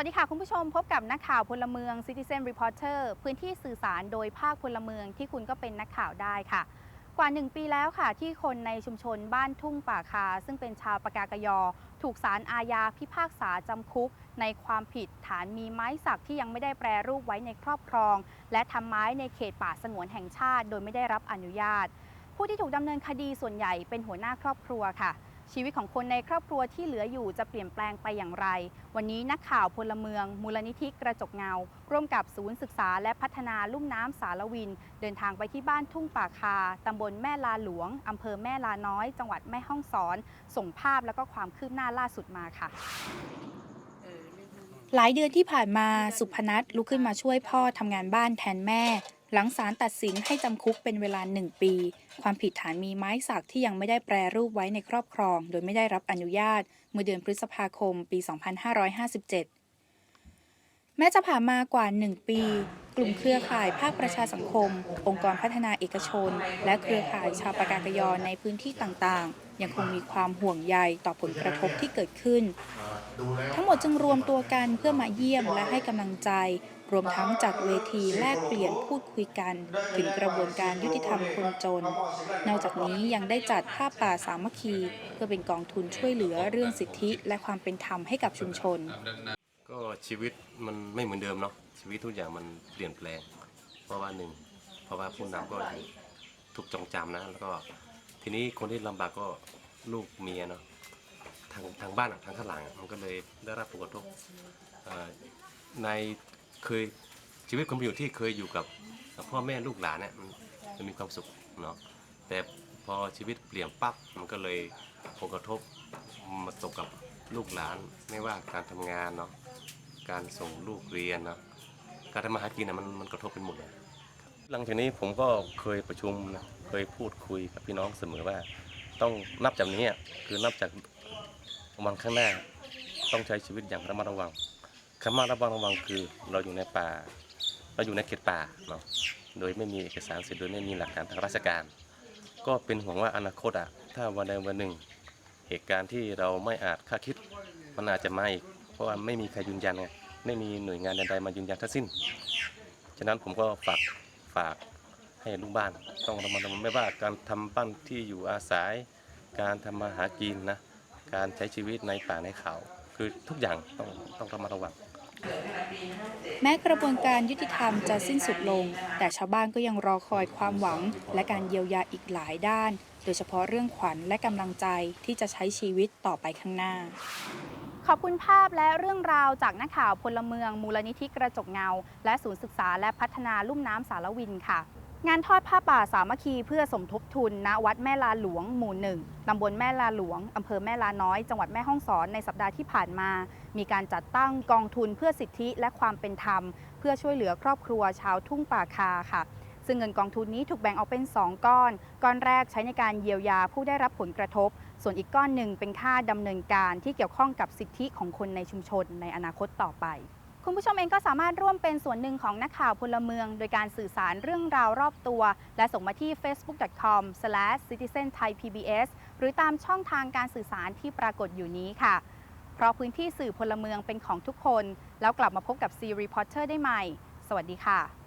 วัสดีค่ะคุณผู้ชมพบกับนักข่าวพลเมือง Citizen Reporter พื้นที่สื่อสารโดยภาคพลเมืองที่คุณก็เป็นนักข่าวได้ค่ะ กว่า 1 ปีแล้วค่ะ ที่คนในชุมชนบ้านทุ่งป่าคา ซึ่งเป็นชาวปากากยอ ถูกสารอาญาพิพากษาจำคุก ในความผิดฐานมีไม้สักที่ยังไม่ได้แปรรูปไว้ในครอบครอง และทำไม้ในเขตป่าสงวนแห่งชาติ โดยไม่ได้รับอนุญาต ผู้ที่ถูกดำเนินคดีส่วนใหญ่เป็นหัวหน้าครอบครัวค่ะ ชีวิตของคนในครอบครัวที่เหลืออยู่จะเปลี่ยนแปลงไปอย่างไร วันนี้นักข่าวพลเมือง มูลนิธิกระจกเงา ร่วมกับศูนย์ศึกษาและพัฒนาลุ่มน้ำสารวิน เดินทางไปที่บ้านทุ่งป่าคาตำบลแม่ลาหลวงอำเภอแม่ลาน้อย จังหวัดแม่ฮ่องสอน ส่งภาพแล้วก็ความคืบหน้าล่าสุดมาค่ะหลายเดือนที่ผ่านมาสุพนัทลุกขึ้นมาช่วยพ่อทำงานบ้านแทนแม่ หลังศาลตัดสินให้จำคุกเป็นเวลาหนึ่งปี ความผิดฐานมีไม้สักที่ยังไม่ได้แปรรูปไว้ในครอบครอง โดยไม่ได้รับอนุญาต เมื่อเดือนพฤษภาคม ปี 2557 แม้จะผ่านมากว่า 1 ปี กลุ่มเครือข่ายภาคประชาสังคม องค์กรพัฒนาเอกชน และเครือข่ายชาวปากากยอในพื้นที่ต่างๆ ยังคงมีความห่วงใยต่อผลกระทบที่เกิดขึ้น ทั้งหมดจึงรวมตัวกันเพื่อมาเยี่ยมและให้กำลังใจ รวมทั้งจัดเวทีแลกเปลี่ยนพูดคุยกัน ถึงกระบวนการยุติธรรมคนจน นอกจากนี้ยังได้จัดผ้าป่าสามัคคี เพื่อเป็นกองทุนช่วยเหลือเรื่องสิทธิและความเป็นธรรมให้กับชุมชน ก็ชีวิตมันไม่เหมือนเดิมเนาะชีวิตทุกอย่างมันเปลี่ยนแปลง เพราะว่าหนึ่งเพราะว่าผู้นำก็ถูกจองจำนะแล้วก็ทีนี้คนที่ลำบากก็ลูกเมียเนาะทางทางบ้านอทางข้างหลังมันก็เลยได้รับผลกระทบในเคยชีวิตคนอยู่ที่เคยอยู่กับพ่อแม่ลูกหลานเนี่ยมันมีความสุขเนาะแต่พอชีวิตเปลี่ยนปั๊บมันก็เลยผลกระทบมาตกกับลูกหลาน ไม่ว่าการทำงานเนาะการส่งลูกเรียนเนาะการทำมาหากินนะมันมันกระทบเป็นหมดเลยหลังจากนี้ผมก็เคยประชุมนะเคยพูดคุยกับพี่น้องเสมอว่า ต้องนับจากนี้คือนับจาก วันข้างหน้าต้องใช้ชีวิตอย่างระมัดระวังคำว่าระมัดระวังคือเราอยู่ในป่า เราอยู่ในเขตป่าเนาะโดยไม่มีเอกสารสิทธิ์โดยไม่มีหลักฐานทางราชการ ก็เป็นห่วงว่าอนาคตอะถ้าวันใดวันหนึ่ง เหตุการณ์ที่เราไม่อาจคาดคิดมันอาจจะมาอีกเพราะว่าไม่มีใครยืนยันไงไม่มีหน่วยงานใดๆมายืนยันทั้งสิ้น ฉะนั้นผมก็ฝากฝากให้ลูกบ้านต้องระมัดระวังไม่ว่าการทำบ้านที่อยู่อาศัย การทำมาหากินนะ การใช้ชีวิตในป่าในเขา คือทุกอย่างต้องต้องระมัดระวังแม้กระบวนการยุติธรรมจะสิ้นสุดลง แต่ชาวบ้านก็ยังรอคอยความหวัง และการเยียวยาอีกหลายด้าน โดยเฉพาะเรื่องขวัญและกำลังใจที่จะใช้ชีวิตต่อไปข้างหน้า ขอบคุณภาพและเรื่องราวจากนักข่าวพลเมือง มูลนิธิกระจกเงา และศูนย์ศึกษาและพัฒนาลุ่มน้ำสารวินค่ะ งานทอดผ้าป่าสามัคคีเพื่อสมทบทุนณวัดแม่ลาหลวงหมู่หนึ่งตำบลแม่ลาหลวงอำเภอแม่ลาน้อย จังหวัดแม่ฮ่องสอนในสัปดาห์ที่ผ่านมา มีการจัดตั้งกองทุนเพื่อสิทธิและความเป็นธรรม เพื่อช่วยเหลือครอบครัวชาวทุ่งป่าคาค่ะ ซึ่งเงินกองทุนนี้ถูกแบ่งออกเป็น 2 ก้อน ก้อนแรกใช้ในการเยียวยาผู้ได้รับผลกระทบ ส่วนอีกก้อนหนึ่งเป็นค่าดำเนินการที่เกี่ยวข้องกับสิทธิของคนในชุมชนในอนาคตต่อไป คุณผู้ชมเองก็สามารถร่วมเป็นส่วนหนึ่งของนักข่าวพลเมือง โดยการสื่อสารเรื่องราวรอบตัว และส่งมาที่ facebook.com/citizenthaipbs หรือตามช่องทางการสื่อสารที่ปรากฏอยู่นี้ค่ะ เพราะพื้นที่สื่อพลเมืองเป็นของทุกคน แล้วกลับมาพบกับ C Reporter ได้ใหม่ สวัสดีค่ะ